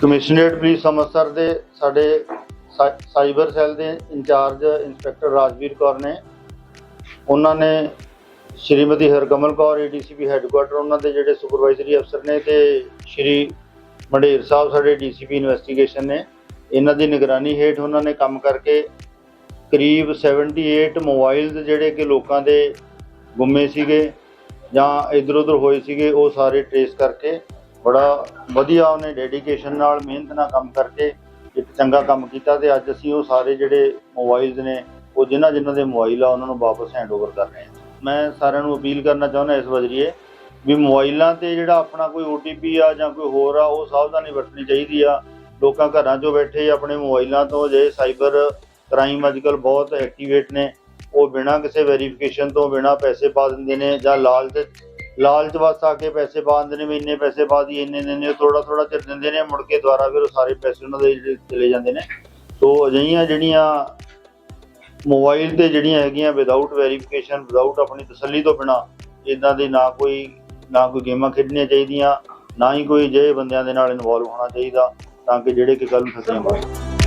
Commissionerate police Amritsar ਦੇ ਸਾਡੇ ਸਾ- ਸਾਈਬਰ ਸੈੱਲ ਦੇ in charge inspector Rajveer Kaur ਨੇ, ਉਹਨਾਂ ਨੇ ਸ਼੍ਰੀਮਤੀ ਹਰਕਮਲ ਕੌਰ ਏਡੀਸੀਪੀ ਹੈੱਡਕੁਆਟਰ ਉਹਨਾਂ ਦੇ ਜਿਹੜੇ ਸੁਪਰਵਾਈਜ਼ਰੀ ਅਫਸਰ ਨੇ ਤੇ ਸ਼੍ਰੀ ਮੰਡੇਰ ਸਾਹਿਬ ਸਾਡੇ ਡੀਸੀਪੀ ਇਨਵੈਸਟੀਗੇਸ਼ਨ ਨੇ, ਇਹਨਾਂ ਦੀ ਨਿਗਰਾਨੀ ਹੇਠ ਉਹਨਾਂ ਨੇ ਕੰਮ ਕਰਕੇ ਕਰੀਬ 78 ਮੋਬਾਈਲ ਜਿਹੜੇ ਕਿ ਲੋਕਾਂ ਦੇ ਗੁੰਮੇ ਸੀਗੇ ਜਾਂ ਇਧਰ ਉਧਰ ਹੋਏ ਸੀਗੇ, ਉਹ ਸਾਰੇ ਟਰੇਸ ਕਰਕੇ ਬੜਾ ਵਧੀਆ ਉਹਨੇ ਡੈਡੀਕੇਸ਼ਨ ਨਾਲ ਮਿਹਨਤ ਨਾਲ ਕੰਮ ਕਰਕੇ ਇੱਕ ਚੰਗਾ ਕੰਮ ਕੀਤਾ ਤੇ ਅੱਜ ਅਸੀਂ ਉਹ ਸਾਰੇ ਜਿਹੜੇ ਮੋਬਾਈਲਸ ਨੇ, ਉਹ ਜਿਨ੍ਹਾਂ ਜਿਨ੍ਹਾਂ ਦੇ ਮੋਬਾਈਲ ਆ, ਉਹਨਾਂ ਨੂੰ ਵਾਪਸ ਹੈਂਡਓਵਰ ਕਰ ਰਹੇ ਹਾਂ। ਮੈਂ ਸਾਰਿਆਂ ਨੂੰ ਅਪੀਲ ਕਰਨਾ ਚਾਹੁੰਦਾ ਇਸ ਵਜਰੀਏ ਵੀ ਮੋਬਾਈਲਾਂ ਤੇ ਜਿਹੜਾ ਆਪਣਾ ਕੋਈ OTP ਆ ਜਾਂ ਕੋਈ ਹੋਰ ਆ, ਉਹ ਸਾਵਧਾਨੀ ਵਰਤਣੀ ਚਾਹੀਦੀ ਆ। ਲੋਕਾਂ ਘਰਾਂ 'ਚੋਂ ਬੈਠੇ ਆਪਣੇ ਮੋਬਾਈਲਾਂ ਤੋਂ ਜੇ ਸਾਈਬਰ ਕ੍ਰਾਈਮ ਅੱਜਕੱਲ ਬਹੁਤ ਐਕਟੀਵੇਟ ਨੇ। ਉਹ ਬਿਨਾਂ ਕਿਸੇ ਵੈਰੀਫਿਕੇਸ਼ਨ ਤੋਂ ਬਿਨਾਂ ਪੈਸੇ ਪਾ ਦਿੰਦੇ ਨੇ ਜਾਂ ਲਾਲਚ ਲਾਲਚ ਵਸ ਆ ਕੇ ਪੈਸੇ ਪਾ ਦਿੰਦੇ ਨੇ, ਵੀ ਇੰਨੇ ਪੈਸੇ ਪਾ ਦੀ ਇੰਨੇ ਦਿੰਦੇ ਥੋੜਾ ਥੋੜਾ ਚਿਰ ਦਿੰਦੇ ਨੇ, ਮੁੜ ਕੇ ਦੁਬਾਰਾ ਫਿਰ ਉਹ ਸਾਰੇ ਪੈਸੇ ਉਹਨਾਂ ਦੇ ਚਲੇ ਜਾਂਦੇ ਨੇ। ਸੋ ਅਜਿਹੀਆਂ ਜਿਹੜੀਆਂ ਮੋਬਾਈਲ ਤੇ ਜਿਹੜੀਆਂ ਹੈਗੀਆਂ ਵਿਦਆਊਟ ਵੈਰੀਫਿਕੇਸ਼ਨ ਵਿਦਆਊਟ ਆਪਣੀ ਤਸੱਲੀ ਤੋਂ ਬਿਨਾ, ਇਦਾਂ ਦੇ ਨਾ ਕੋਈ ਨਾ ਕੋਈ ਗੇਮਾਂ ਖੇਡਣੀਆਂ ਚਾਹੀਦੀਆਂ, ਨਾ ਹੀ ਕੋਈ ਜਿਹੇ ਬੰਦਿਆਂ ਦੇ ਨਾਲ ਇਨਵੋਲਵ ਹੋਣਾ ਚਾਹੀਦਾ, ਤਾਂ ਕਿ ਜਿਹੜੇ ਕਿ ਕੱਲ ਨੂੰ ਫਸੀਆਂ ਮਾਰਨ